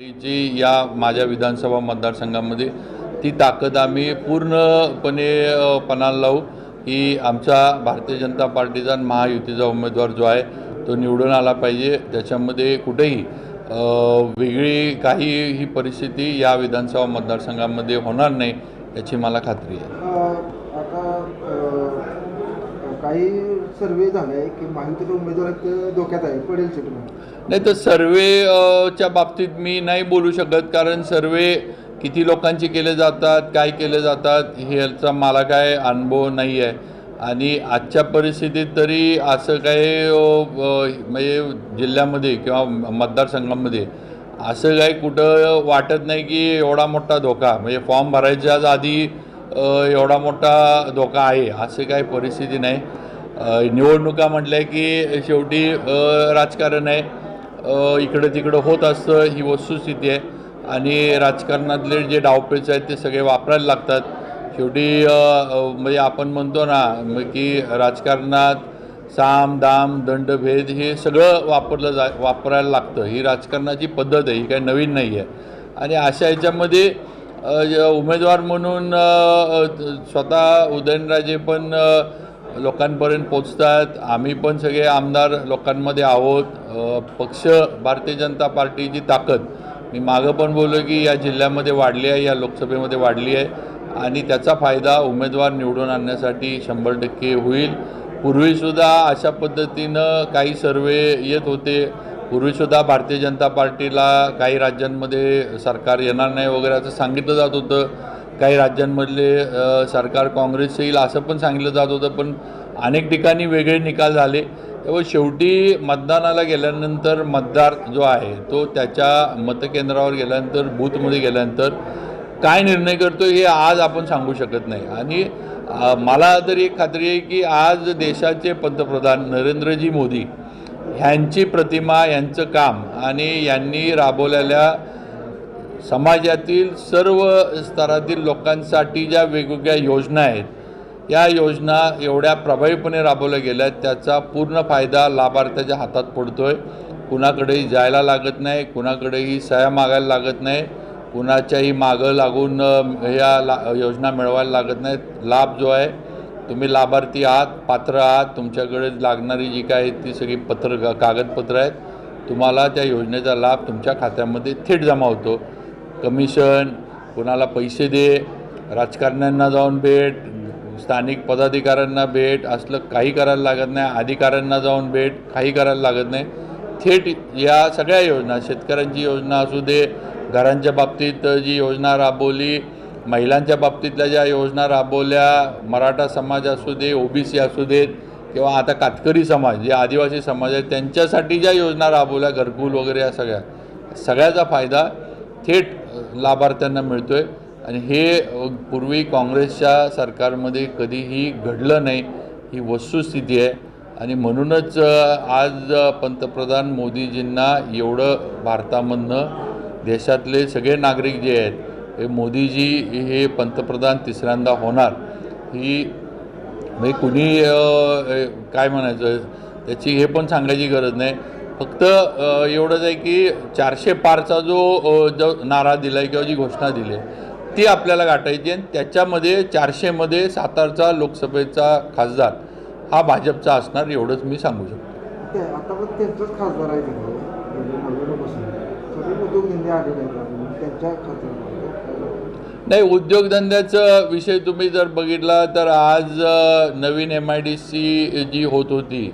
जी या माझ्या विधानसभा मतदारसंघामध्ये ती ताकद आम्ही पूर्णपणे पणाला लावू. की आमचा भारतीय जनता पार्टीचा आणि महायुतीचा उमेदवार जो आहे तो निवडून आला पाहिजे. त्याच्यामध्ये कुठेही वेगळी काही ही परिस्थिती या विधानसभा मतदारसंघामध्ये होणार नाही याची मला खात्री आहे. काही सर्वे झालाय की महायुतीचे उमेदवार धोक्यात आहे पडेल सीट नाही तर सर्वे च्या बाबतीत मी नाही बोलू शकत कारण सर्वे किती लोकांचे केले जातात काय केले जातात ह्याचा मला काय अनुभव नाही आहे आणि आजच्या परिस्थितीत तरी असं काही म्हणजे जिल्ह्यामध्ये किंवा मतदारसंघामध्ये असं काही कुठं वाटत नाही की एवढा मोठा धोका. म्हणजे फॉर्म भरायच्या आधी एवढा मोठा धोका आहे असं काही परिस्थिती नाही. निवडणुका म्हटल्या की शेवटी राजकारण आहे. इकडं तिकडं होत असतं ही वस्तुस्थिती आहे. आणि राजकारणातले जे डावपेच आहेत ते सगळे वापरायला लागतात. शेवटी म्हणजे आपण म्हणतो ना की राजकारणात साम दाम दंडभेद हे सगळं वापरलं जा वापरायला लागतं. ही राजकारणाची पद्धत आहे ही काही नवीन नाही आहे. आणि अशा ह्याच्यामध्ये उमेदवार म्हणून स्वतः उदयनराजे पण लोकांपर्यंत पोचतात आम्ही पण सगळे आमदार लोकांमध्ये आहोत. पक्ष भारतीय जनता पार्टीची ताकद. मी मागं पण बोललो की या जिल्ह्यामध्ये वाढली आहे या लोकसभेमध्ये वाढली आहे. आणि त्याचा फायदा उमेदवार निवडून आणण्यासाठी शंभर टक्के होईल. पूर्वीसुद्धा अशा पद्धतीनं काही सर्वे येत होते. पूर्वीसुद्धा भारतीय जनता पार्टीला काही राज्यांमध्ये सरकार येणार नाही वगैरे असं सांगितलं जात होतं. काही राज्यांमधले सरकार काँग्रेस येईल असं पण सांगितलं जात होतं पण अनेक ठिकाणी वेगळे निकाल झाले. त्यामुळे शेवटी मतदानाला गेल्यानंतर मतदार जो आहे तो त्याच्या मतकेंद्रावर गेल्यानंतर बूथमध्ये गेल्यानंतर काय निर्णय करतो हे आज आपण सांगू शकत नाही. आणि मला तरी एक खात्री आहे की आज देशाचे पंतप्रधान नरेंद्रजी मोदी ह्यांची प्रतिमा यांचं काम आणि यांनी राबवलेल्या समाजातील सर्व स्तरातील लोकांसाठी ज्या वेगवेगळ्या योजना आहेत या योजना एवढ्या प्रभावीपणे राबवल्या गेल्या आहेत त्याचा पूर्ण फायदा लाभार्थ्याच्या हातात पडतो आहे कुणाकडेही जायला लागत नाही कुणाकडेही सह्या मागायला लागत नाही कुणाच्याही मागं लागून ह्या ला योजना मिळवायला लागत नाहीत लाभ जो आहे तुम्ही लाभार्थी आहात पात्र आहात तुमच्याकडे लागणारी जी काय ती सगळी पत्र कागदपत्रं आहेत. तुम्हाला त्या योजनेचा लाभ तुमच्या खात्यामध्ये थेट जमा होतो. कमिशन कुणाला पैसे दे राजकारण्यांना जाऊन भेट स्थानिक पदाधिकाऱ्यांना भेट असलं काही करायला लागत नाही अधिकाऱ्यांना जाऊन भेट काही करायला लागत नाही. थेट या सगळ्या योजना शेतकऱ्यांची योजना असू दे घरांच्या बाबतीत जी योजना राबवली महिलांच्या बाबतीतल्या ज्या योजना राबवल्या मराठा समाज असू दे ओबीसी असू देत किंवा आता कातकरी समाज जे आदिवासी समाज आहे त्यांच्यासाठी ज्या योजना राबवल्या घरकुल वगैरे या सगळ्या सगळ्याचा फायदा थेट लाभार्थ्यांना मिळतो आहे आणि हे पूर्वी काँग्रेसच्या सरकारमध्ये कधीही घडलं नाही ही वस्तुस्थिती आहे. आणि म्हणूनच आज पंतप्रधान मोदीजींना एवढं भारतामधनं देशातले सगळे नागरिक जे आहेत हे मोदीजी हे पंतप्रधान तिसऱ्यांदा होणार ही म्हणजे कुणी काय म्हणायचं त्याची हे पण सांगायची गरज नाही. फक्त एवढंच आहे की चारशे पारचा जो जो नारा दिला आहे किंवा जी घोषणा दिली आहे ती आपल्याला गाठायची आणि त्याच्यामध्ये चारशेमध्ये सातारचा लोकसभेचा खासदार हा भाजपचा असणार एवढंच मी सांगू शकतो. त्यांचाच खासदार आहे नाही उद्योगधंद्याचा विषय तुम्ही जर बघितला तर आज नवीन एम आय डी सी जी होत होती